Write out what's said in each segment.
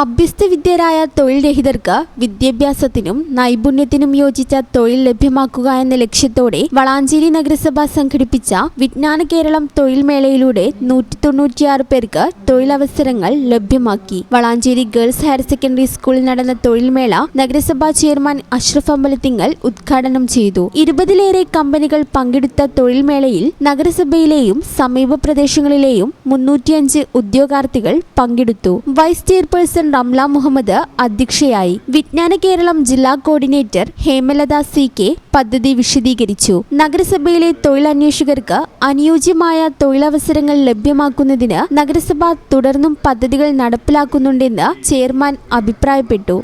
അഭ്യസ്തവിദ്യരായ തൊഴിൽ രഹിതർക്ക് വിദ്യാഭ്യാസത്തിനും നൈപുണ്യത്തിനും യോജിച്ച തൊഴിൽ ലഭ്യമാക്കുക എന്ന ലക്ഷ്യത്തോടെ വളാഞ്ചേരി നഗരസഭ സംഘടിപ്പിച്ച വിജ്ഞാന കേരളം തൊഴിൽ മേളയിലൂടെ നൂറ്റി തൊണ്ണൂറ്റിയാറ് പേർക്ക് തൊഴിലവസരങ്ങൾ ലഭ്യമാക്കി. വളാഞ്ചേരി ഗേൾസ് ഹയർ സെക്കൻഡറി സ്കൂളിൽ നടന്ന തൊഴിൽ മേള നഗരസഭാ ചെയർമാൻ അഷ്റഫ് അമ്പലത്തിങ്ങൽ ഉദ്ഘാടനം ചെയ്തു. ഇരുപതിലേറെ കമ്പനികൾ പങ്കെടുത്ത തൊഴിൽ മേളയിൽ നഗരസഭയിലെയും സമീപ പ്രദേശങ്ങളിലെയും മുന്നൂറ്റിയഞ്ച് ഉദ്യോഗാർത്ഥികൾ പങ്കെടുത്തു. വൈസ് ചെയർപേഴ്സൺ റംല മുഹമ്മദ് അധ്യക്ഷയായി വിജ്ഞാന കേരളം ജില്ലാ കോർഡിനേറ്റർ ഹേമലത സി കെ പദ്ധതി വിശദീകരിച്ചു. നഗരസഭയിലെ തൊഴിലന്വേഷകർക്ക് അനുയോജ്യമായ തൊഴിലവസരങ്ങൾ ലഭ്യമാക്കുന്നതിന് നഗരസഭ തുടർന്നും പദ്ധതികൾ നടപ്പിലാക്കുന്നുണ്ടെന്ന് ചെയർമാൻ അഭിപ്രായപ്പെട്ടു.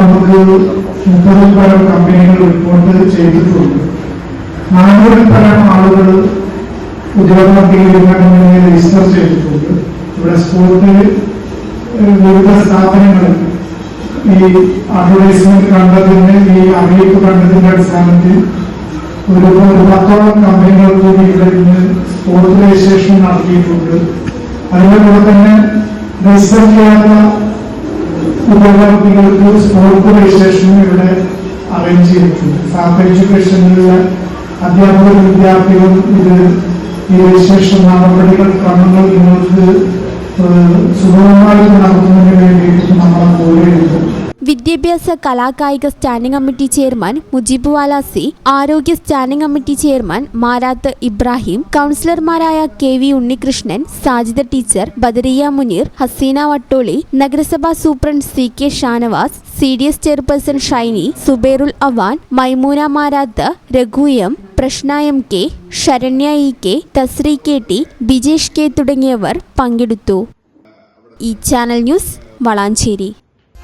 നമുക്ക് മുപ്പതിൽ പരം കമ്പനികൾ റിപ്പോർട്ട് ചെയ്തിട്ടുണ്ട്. നാനൂറിൽ പരം ആളുകൾ കമ്പനിയിൽ രജിസ്റ്റർ ചെയ്തിട്ടുണ്ട്. ഇവിടെ സ്പോർട്ടിൽ വിവിധ സ്ഥാപനങ്ങൾ ഈ അഡ്വർടൈസ്മെന്റ് കണ്ടതിന് ഈ അറിയിപ്പ് കണ്ടതിന്റെ അടിസ്ഥാനത്തിൽ ഒരു ഒരു പത്തോളം കമ്പനികൾ കൂടി ഇവിടെ ഇന്ന് സ്പോർട്ട് രജിസ്ട്രേഷൻ നടത്തിയിട്ടുണ്ട്. അതിന്റെ കൂടെ തന്നെ രജിസ്റ്റർ ചെയ്യാത്ത ഉദ്യോഗാർത്ഥികൾക്ക് സ്പോർട്ട് രജിസ്ട്രേഷനും ഇവിടെ അറേഞ്ച് ചെയ്തിട്ടുണ്ട്. സാഫ് എഡ്യൂക്കേഷനിലുള്ള അധ്യാപക വിദ്യാർത്ഥികളും ഇത് ഈ രജിസ്ട്രേഷൻ നടപടികൾ ക്രമങ്ങൾ നിങ്ങൾക്ക് സുഗമമായി നടത്തുന്നതിന് വേണ്ടിയിട്ട് നമ്മളെ കൂടെയുണ്ട് വിദ്യാഭ്യാസ കലാകായിക standing committee chairman Mujeeb Valasi ആരോഗ്യ standing committee chairman Marath Ibrahim കൗൺസിലർമാരായ K V Unnikrishnan Sajida teacher Badariya Muneer Haseena Vattoli നഗരസഭാ superintendent C K Shanavas C D S chairperson Shiny Suberul Avan Maimoona Marath Raghu M പ്രശ്ന M K Saranya E K Thasri K T Bijesh K തുടങ്ങിയവർ പങ്കെടുത്തു. ഈ channel news Valanchery.